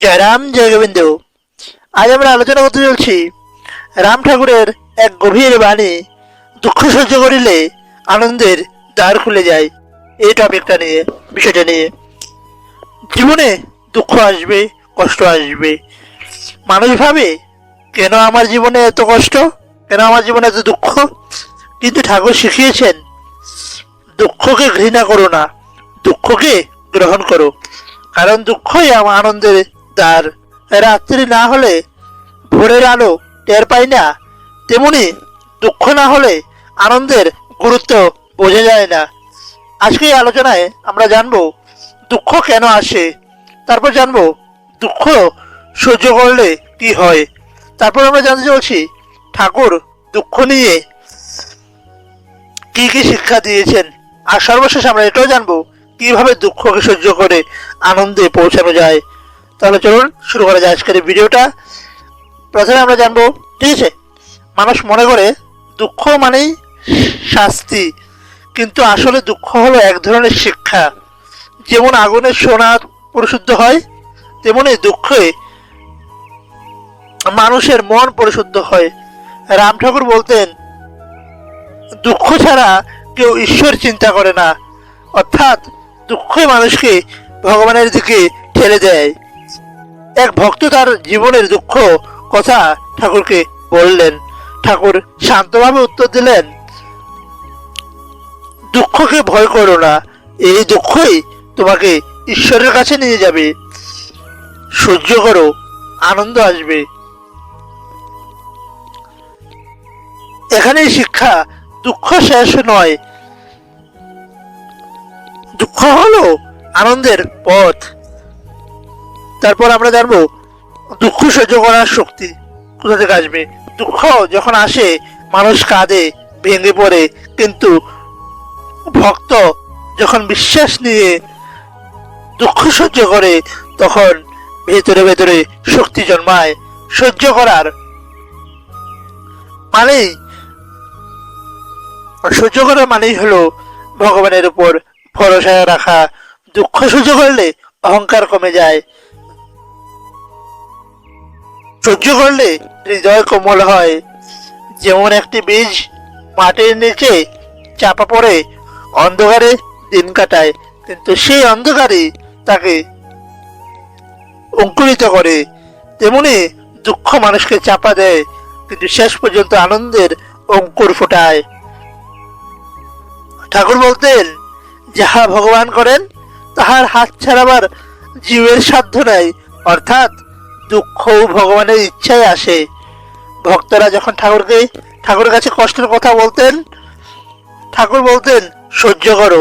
জয়রাম জয় আজ আমরা আলোচনা করতে চলছি রাম ঠাকুরের এক গভীর বাণী, দুঃখ সহ্য করিলে আনন্দের দ্বার খুলে যায়। এই টপিকটা নিয়ে, বিষয়টা নিয়ে। জীবনে দুঃখ আসবে, কষ্ট আসবে। মানুষ ভাবে, কেন আমার জীবনে এত কষ্ট? কেন আমার জীবনে এত দুঃখ? কিন্তু ঠাকুর শিখিয়েছেন, দুঃখকে ঘৃণা করো না, দুঃখকে গ্রহণ করো। কারণ দুঃখই আমার আনন্দের দ্বার রাত্রি না হলে ভোরের আলো টের পাই না, তেমনি দুঃখ না হলে আনন্দের গুরুত্ব বোঝা যায় না। আজকে এই আলোচনায় আমরা জানব, দুঃখ কেন আসে? তারপর জানব, দুঃখ সহ্য করলে কি হয়? তারপর আমরা জানতে চলছি, ঠাকুর দুঃখ নিয়ে কি কি শিক্ষা দিয়েছেন? আর সর্বশেষ আমরা এটাও জানব, কীভাবে দুঃখকে সহ্য করে আনন্দে পৌঁছানো যায়? তাহলে চলুন শুরু করা যায় আজকের ভিডিওটা। প্রথমে আমরা জানব, ঠিক আছে? মানুষ মনে করে দুঃখ মানেই শাস্তি, কিন্তু আসলে দুঃখ হলো এক ধরনের শিক্ষা। যেমন আগুনের সোনা পরিশুদ্ধ হয়, তেমনি দুঃখে মানুষের মন পরিশুদ্ধ হয়। রাম ঠাকুর বলতেন, দুঃখ ছাড়া কেউ ঈশ্বর চিন্তা করে না, অর্থাৎ দুঃখই মানুষকে ভগবানের দিকে ঠেলে দেয়। এক ভক্ত তার জীবনের দুঃখ কথা ঠাকুরকে বললেন। ঠাকুর শান্তভাবে উত্তর দিলেন, দুঃখকে ভয় করো না, এই দুঃখই তোমাকে ঈশ্বরের কাছে নিয়ে যাবে। সহ্য করো, আনন্দ আসবে। এখানেই শিক্ষা, দুঃখ শেষ নয়। দুঃখ হলো আনন্দের পথ। তারপর আমরা জানব দুঃখ সহ্য করার শক্তি কোথা থেকে আসবে। দুঃখ যখন আসে, মানুষ কাঁদে, ভেঙে পড়ে, কিন্তু ভক্ত যখন বিশ্বাস নিয়ে দুঃখ সহ্য করে, তখন ভেতরে ভেতরে শক্তি জন্মায়। সহ্য করার মানেই সহ্য করা মানেই হলো ভগবানের উপর ভরসা রাখা। দুঃখ সহ্য করলে অহংকার কমে যায় সহ্য করলে হৃদয় কোমল হয়। যেমন একটি বীজ মাটির নিচে চাপা পড়ে, অন্ধকারে দিন কাটায়। কিন্তু সেই অন্ধকারই তাকে অঙ্কুরিত করে। তেমনি দুঃখ মানুষকে চাপা দেয়, কিন্তু শেষ পর্যন্ত আনন্দের অঙ্কুর ফোটায়। ঠাকুর বলতেন, যাহা ভগবান করেন, তাহার হাত ছাড়াবার জীবের সাধ্য নাই। অর্থাৎ দুঃখ ভগবানের ইচ্ছায় আসে। ভক্তরা যখন ঠাকুরকে, ঠাকুরের কাছে কষ্টের কথা বলতেন, ঠাকুর বলতেন, সহ্য করো,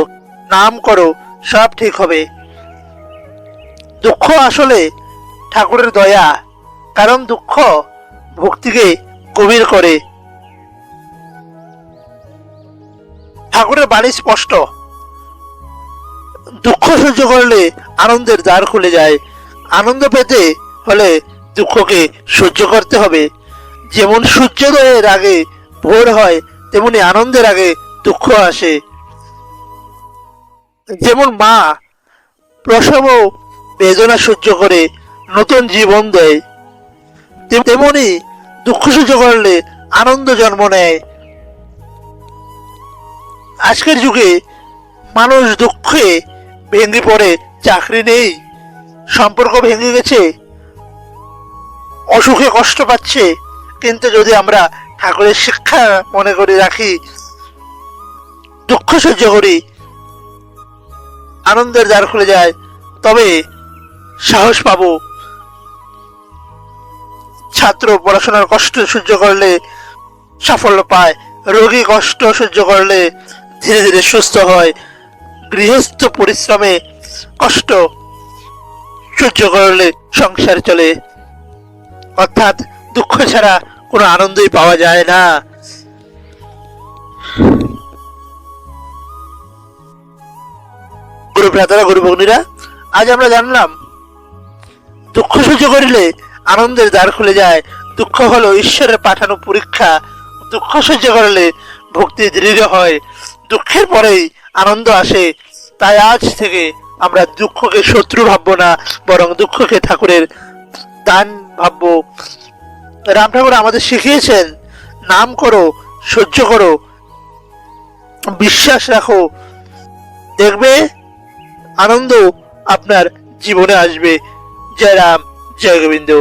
নাম করো, সব ঠিক হবে। দুঃখ আসলে ঠাকুরের দয়া, কারণ দুঃখ ভক্তিকে গভীর করে। ঠাকুরের বাণী স্পষ্ট। দুঃখ সহ্য করলে আনন্দের দ্বার খুলে যায়। আনন্দ পেতে হলে দুঃখকে সহ্য করতে হবে। যেমন সূর্যোদয়ের আগে ভোর হয়, তেমনি আনন্দের আগে দুঃখ আসে। যেমন মা প্রসব বেদনা সহ্য করে নতুন জীবন দেয় তেমনি দুঃখ সহ্য করলে আনন্দ জন্ম নেয়। আজকের যুগে মানুষ দুঃখে ভেঙে পড়ে, চাকরি নেই, সম্পর্ক ভেঙে গেছে অসুখে কষ্ট পাচ্ছে, কিন্তু যদি আমরা ঠাকুরের শিক্ষা মনে করে রাখি, দুঃখ সহ্য করি, আনন্দের দ্বার খুলে যায়, তবে সাহস পাবো। ছাত্র পড়াশোনার কষ্ট সহ্য করলে, সাফল্য পায়। রোগী কষ্ট সহ্য করলে ধীরে ধীরে সুস্থ হয়। গৃহস্থ পরিশ্রমে কষ্ট সহ্য করলে সংসার চলে। অর্থাৎ দুঃখ ছাড়া কোনো আনন্দই পাওয়া যায় না। গুরু ভ্রাতারা, গুরু ভগ্নীরা, আজ আমরা জানলাম, দুঃখ সহ্য করিলে আনন্দের দ্বার খুলে যায়। দুঃখ হলো ঈশ্বরের পাঠানো পরীক্ষা। দুঃখ সহ্য করলে ভক্তি দৃঢ় হয়। দুঃখের পরেই আনন্দ আসে। তাই আজ থেকে আমরা দুঃখকে শত্রু ভাববো না, বরং দুঃখকে ঠাকুরের দান ভাববো। রাম ঠাকুর আমাদের শিখিয়েছেন, নাম করো, সহ্য করো, বিশ্বাস রাখো। দেখবে, আনন্দ আপনার জীবনে আসবে। জয় রাম, জয় গোবিন্দ।